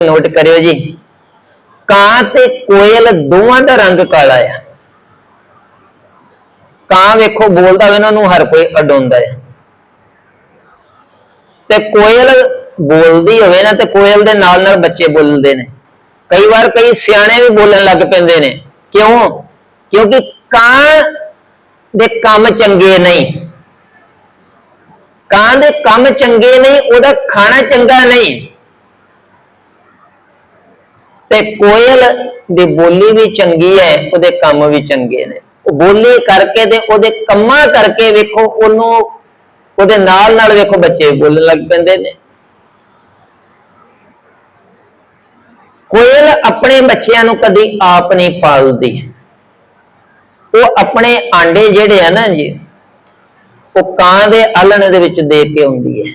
Note ਕਰਿਓ ਜੀ। ਕਾਂ ਤੇ ਕੋਇਲ ਦੋਵਾਂ ਦਾ ਰੰਗ ਕਾਲਾ ਆ। ਕਾਂ ਵੇਖੋ, ਬੋਲਦਾ ਹੋਵੇ ਨਾ ਹਰ ਕੋਈ ਅਡਾਉਂਦਾ ਹੈ ਤੇ ਕੋਇਲ ਬੋਲਦੀ ਹੋਵੇ ਨਾ, ਤੇ ਕੋਇਲ ਦੇ ਨਾਲ ਨਾਲ ਬੱਚੇ ਬੋਲਦੇ ਨੇ। ਕਈ ਵਾਰ ਕਈ ਸਿਆਣੇ ਵੀ ਬੋਲਣ ਲੱਗ ਪੈਂਦੇ ਨੇ। ਕਿਉਂ? ਕਿਉਂਕਿ ਕਾਂ ਦੇ ਕੰਮ ਚੰਗੇ ਨਹੀਂ। ਕਾਂ ਦੇ ਕੰਮ ਚੰਗੇ ਨਹੀਂ, ਉਹਦਾ ਖਾਣਾ ਚੰਗਾ ਨਹੀਂ। ਤੇ ਕੋਇਲ ਦੀ ਬੋਲੀ ਵੀ ਚੰਗੀ ਹੈ, ਉਹਦੇ ਕੰਮ ਵੀ ਚੰਗੇ ਨੇ। ਉਹ ਬੋਲੀ ਕਰਕੇ ਤੇ ਉਹਦੇ ਕੰਮਾਂ ਕਰਕੇ ਵੇਖੋ, ਉਹਨੂੰ ਉਹਦੇ ਨਾਲ ਨਾਲ ਵੇਖੋ ਬੱਚੇ ਬੋਲਣ ਲੱਗ ਪੈਂਦੇ ਨੇ। ਕੋਇਲ ਆਪਣੇ ਬੱਚਿਆਂ ਨੂੰ ਕਦੀ ਆਪ ਨਹੀਂ ਪਾਲਦੀ। ਉਹ ਆਪਣੇ ਆਂਡੇ ਜਿਹੜੇ ਆ ਨਾ ਜੀ, ਉਹ ਕਾਂ ਦੇ ਆਲਣੇ ਦੇ ਵਿੱਚ ਦੇ ਕੇ ਆਉਂਦੀ ਹੈ।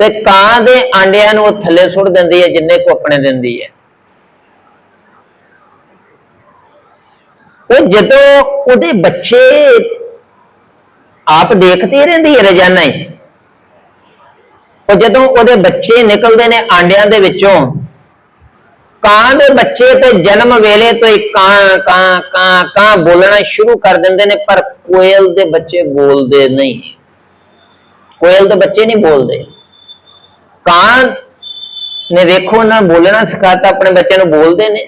ਤੇ ਕਾਂ ਦੇ ਆਂਡਿਆਂ ਨੂੰ ਉਹ ਥੱਲੇ ਸੁੱਟ ਦਿੰਦੀ ਹੈ, ਜਿੰਨੇ ਕੋ ਆਪਣੇ ਦਿੰਦੀ ਹੈ। ਉਹ ਜਦੋਂ ਉਹਦੇ ਬੱਚੇ ਆਪ ਦੇਖਦੀ ਰਹਿੰਦੀ ਹੈ ਰੋਜ਼ਾਨਾ ਹੀ, ਉਹ ਜਦੋਂ ਉਹਦੇ ਬੱਚੇ ਨਿਕਲਦੇ ਨੇ ਆਂਡਿਆਂ ਦੇ ਵਿੱਚੋਂ, ਕਾਂ ਦੇ ਬੱਚੇ ਤੇ ਜਨਮ ਵੇਲੇ ਤੋਂ ਹੀ ਕਾਂ ਕਾਂ ਕਾਂ ਕਾਂ ਬੋਲਣਾ ਸ਼ੁਰੂ ਕਰ ਦਿੰਦੇ ਨੇ, ਪਰ ਕੋਇਲ ਦੇ ਬੱਚੇ ਬੋਲਦੇ ਨਹੀਂ। ਕੋਇਲ ਦੇ ਬੱਚੇ ਨਹੀਂ ਬੋਲਦੇ। ਕਾਂ ਨੇ ਵੇਖੋ ਨਾ, ਬੋਲਣਾ ਸਿਖਾਤਾ, ਆਪਣੇ ਬੱਚੇ ਨੂੰ ਬੋਲਦੇ ਨੇ।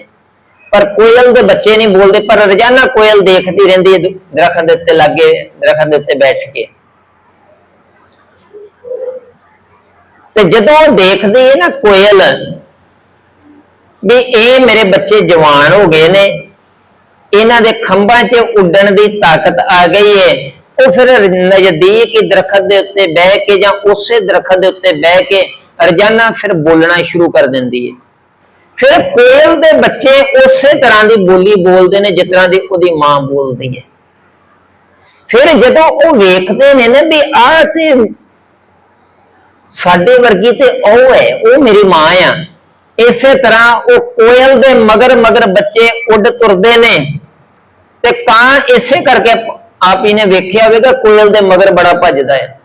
ਪਰ ਕੋਇਲ ਦੇ ਬੱਚੇ ਨਹੀਂ ਬੋਲਦੇ, ਪਰ ਰੋਜ਼ਾਨਾ ਕੋਇਲ ਦੇਖਦੀ ਰਹਿੰਦੀ ਹੈ, ਦਰਖਤ ਦੇ ਉੱਤੇ ਲੱਗੇ, ਦਰਖਤ ਦੇ ਉੱਤੇ ਬੈਠ ਕੇ। ਤੇ ਜਦੋਂ ਦੇਖਦੀ ਹੈ ਨਾ ਕੋਇਲ, ਵੀ ਇਹ ਮੇਰੇ ਬੱਚੇ ਜਵਾਨ ਹੋ ਗਏ ਨੇ, ਇਹਨਾਂ ਦੇ ਖੰਭਾਂ 'ਚ ਉੱਡਣ ਦੀ ਤਾਕਤ ਆ ਗਈ ਹੈ, ਉਹ ਫਿਰ ਨਜ਼ਦੀਕ ਹੀ ਦਰਖਤ ਦੇ ਉੱਤੇ ਬਹਿ ਕੇ ਜਾਂ ਉਸੇ ਦਰਖਤ ਦੇ ਉੱਤੇ ਬਹਿ ਕੇ ਰੋਜ਼ਾਨਾ ਫਿਰ ਬੋਲਣਾ ਸ਼ੁਰੂ ਕਰ ਦਿੰਦੀ ਹੈ ਫਿਰ ਕੋਇਲ ਦੇ ਬੱਚੇ ਉਸੇ ਤਰ੍ਹਾਂ ਦੀ ਬੋਲੀ ਬੋਲਦੇ ਨੇ, ਜਿਸ ਤਰ੍ਹਾਂ ਦੀ ਉਹਦੀ ਮਾਂ ਬੋਲਦੀ ਹੈ ਫਿਰ ਜਦੋਂ ਉਹ ਵੇਖਦੇ ਨੇ ਨਾ ਵੀ ਆਹ ਤੇ ਸਾਡੇ ਵਰਗੀ ਤੇ ਉਹ ਹੈ ਉਹ ਮੇਰੀ ਮਾਂ ਆ। ਇਸੇ ਤਰ੍ਹਾਂ ਉਹ ਕੋਇਲ ਦੇ ਮਗਰ ਮਗਰ ਬੱਚੇ ਉੱਡ ਤੁਰਦੇ ਨੇ। ਤੇ ਕਾਂ ਇਸੇ ਕਰਕੇ ਆਪ ਹੀ ਨੇ ਵੇਖਿਆ ਹੋਵੇਗਾ, ਕੋਇਲ ਦੇ ਮਗਰ ਬੜਾ ਭੱਜਦਾ ਹੈ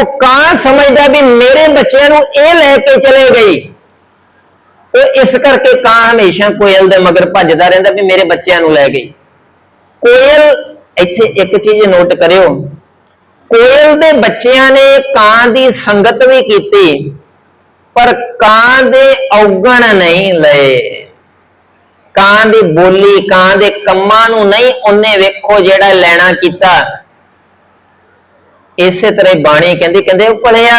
ਉਹ ਕਾਂ ਸਮਝਦਾ ਵੀ ਮੇਰੇ ਬੱਚਿਆਂ ਨੂੰ ਇਹ ਲੈ ਕੇ ਚਲੇ ਗਈ। ਉਹ ਇਸ ਕਰਕੇ ਕਾਂ ਹਮੇਸ਼ਾ ਕੋਇਲ ਦੇ ਮਗਰ ਭੱਜਦਾ ਰਹਿੰਦਾ ਵੀ ਮੇਰੇ ਬੱਚਿਆਂ ਨੂੰ ਲੈ ਗਈ। ਕੋਇਲ, ਇੱਥੇ ਇੱਕ ਚੀਜ਼ ਨੋਟ ਕਰਿਓ। ਕੋਇਲ ਦੇ ਬੱਚਿਆਂ ਨੇ ਕਾਂ ਦੀ ਸੰਗਤ ਵੀ ਕੀਤੀ, ਪਰ ਕਾਂ ਦੇ ਔਗਣ ਨਹੀਂ ਲਏ। ਕਾਂ ਦੀ ਬੋਲੀ ਕਾਂ ਦੇ ਕੰਮਾਂ ਨੂੰ ਨਹੀਂ ਉਹਨੇ ਵੇਖੋ ਜਿਹੜਾ ਲੈਣਾ ਕੀਤਾ। ਇਸੇ ਤਰ੍ਹਾਂ ਹੀ ਬਾਣੀ ਕਹਿੰਦੀ ਕਹਿੰਦੇ ਉਹ ਭਲਿਆ